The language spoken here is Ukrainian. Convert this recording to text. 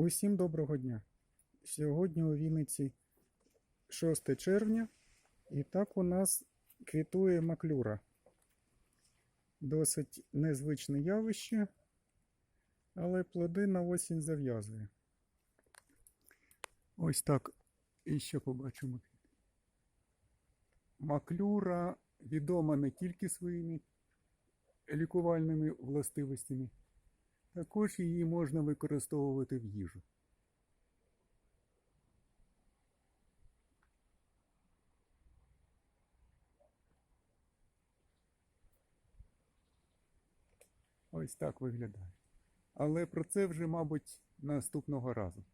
Усім доброго дня. Сьогодні у Вінниці 6 червня, і так у нас квітує маклюра. Досить незвичне явище, але плоди на осінь зав'язує. Ось так і ще побачимо. Маклюра відома не тільки своїми лікувальними властивостями, також її можна використовувати в їжу. Ось так виглядає. Але про це вже, мабуть, наступного разу.